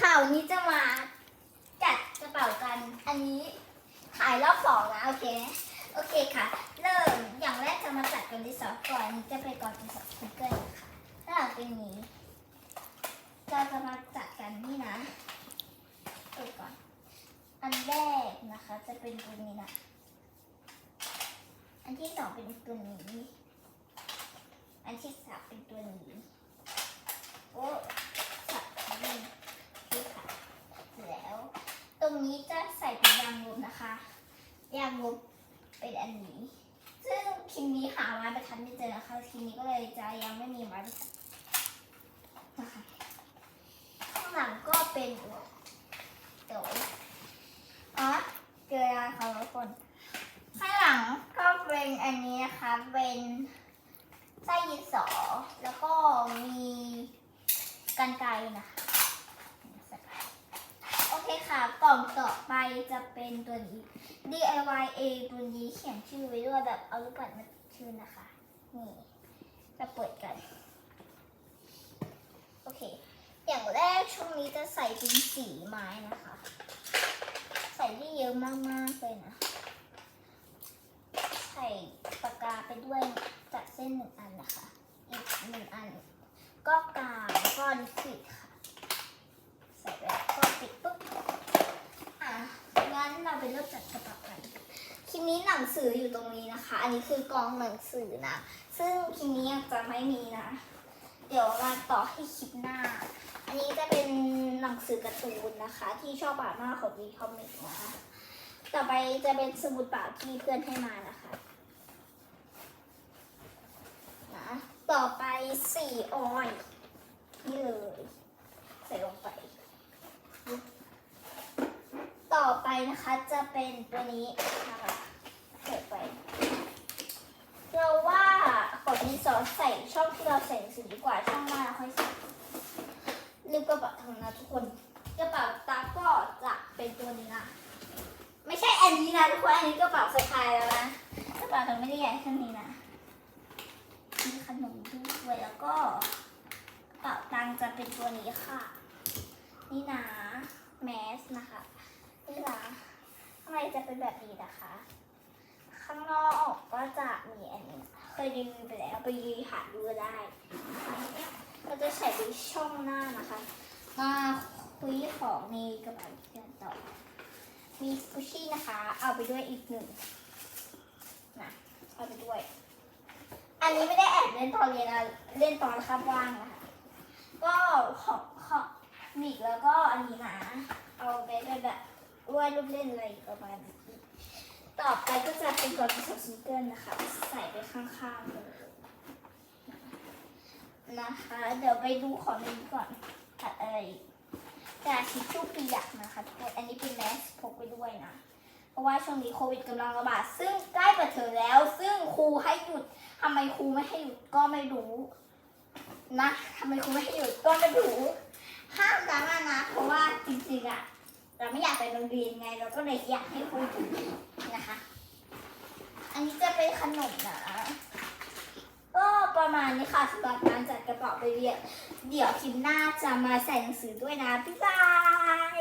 ค่ะวันนี้จะมาจัดกระเป๋ากัน อันนี้ขายรอบสองนะโอเคไหมโอเคค่ะ เริ่มอย่างแรกจะมาจัดกันที่สองก่อนอันนี้จะไปก่อนเป็นสองสติกเกอร์นะคะถ้าหลังเป็นนี้เราจะมาจัดกันนี่นะเปิดก่อน อันแรกนะคะจะเป็นตัวนี้นะ อันที่สองเป็นตัวนี้ อันที่สามเป็นตัวนี้ โอ้สับนี่นี่ค่ะ แล้ว ตรงนี้จะใส่เป็นยางลบนะคะ ยางลบ เป็นอันนี้ ซึ่งคิมนี้หาไม้บรรทัดไม่เจอนะคะคิมนี้ก็เลยจะยังไม่มีไม้บรรทัดนะคะข้างหลังก็เป็นเดี๋ยวอ๋อเจอแล้วค่ะทุกคนข้างหลังก็เป็นอันนี้นะคะเป็นไส้ยินสอแล้วก็มีกันไกรนะคะ กล่องต่อไปจะเป็นตัวนี้ DIY A ตัวนี้เขียนชื่อไว้ด้วยแบบเอาลูกปัดมาชื่อนะคะ นี่จะเปิดกัน โอเค อย่างแรกช่วงนี้จะใส่เป็นสีไม้นะคะ ใส่ได้เยอะมากๆเลยนะ ใส่ปากกาไปด้วยจัดเส้นหนึ่งอันนะคะ อีกหนึ่งอัน ก็กาวก็ลิควิดค่ะ ใส่ไปแล้วก็ปิดปุ๊บ อะงั้นเราไปเริ่ม จัดกระเป๋ากันคลิปนี้หนังสืออยู่ตรงนี้นะคะ อันนี้คือกองหนังสือนะ ซึ่งคลิปนี้ยังจะไม่มีนะ เดี๋ยวมาต่อที่คลิปหน้า อันนี้จะเป็นหนังสือการ์ตูนนะคะ ที่ชอบอ่านมากของวีคอมิกนะต่อไปจะเป็นสมุดเปล่าที่เพื่อนให้มานะคะนะต่อไปสีออยนี่เลย ใส่ลงไป ต่ อไปนะคะจะเป็นตัวนี้นะคะใส่ไปเราว่าขอดินสอใส่ช่องที่เราใส่หนังสือดีกว่าช่องหน้าค่อยใส่ลืมกระเป๋าทางนะทุกคนกระเป๋าตาก็จะเป็นตัวนี้นะไม่ใช่อันนี้นะทุกคนอันนี้กระเป๋าสะพายแล้วนะกระเป๋าถึงไม่ได้ใหญ่แค่นี้นะมีขนมด้วยแล้วก็กระเป๋าตังจะเป็นตัวนี้ค่ะ นี่นะแมสนะคะ นี่นะข้างในจะเป็นแบบนี้นะคะ ข้างนอกก็จะมีอันนี้เคยรีวิวไปแล้วไปยีหาดูได้เราจะใส่ไปช่องหน้านะคะ มาคุยของในกระเป๋ากันต่อ มีกูชี่นะคะ เอาไปด้วยอีกหนึ่งนะเอาไปด้วย อันนี้ไม่ได้แอบเล่นตอนเรียนนะเล่นตอนคาบว่างนะคะก็ของของมีกแล้วก็อันนี้นะ เอาไปเป็นแบบ วาดรูปเล่นอะไรประมาณนี้ต่อไปก็จะเป็นกล่องสซิงเกิลนะคะ ใส่ไปข้างๆเลยนะคะ เดี๋ยวไปดูของนี้ก่อนถัดอะไรกาทิชชู่เปียกนะคะทุกคนอันนี้เป็นแมสพกไปด้วยนะ เพราะว่าช่วงนี้โควิดกำลังระบาด ซึ่งใกล้เปิดเทอมแล้ว ซึ่งครูให้หยุดทำไมครูไม่ให้หยุดก็ไม่รู้นะทำไมครูไม่ให้หยุดก็ไม่รู้ห้ามดราม่านะ เพราะว่าจริงๆอะ เราไม่อยากไปโรงเรียนไง เราก็เลยอยากให้ครูหยุดนะคะ อันนี้จะเป็นขนมนะก็ประมาณนี้ค่ะสำหรับการจัดกระเป๋าไปเรียน เดี๋ยวคลิปหน้าจะมาใส่หนังสือด้วยนะ บ๊ายบาย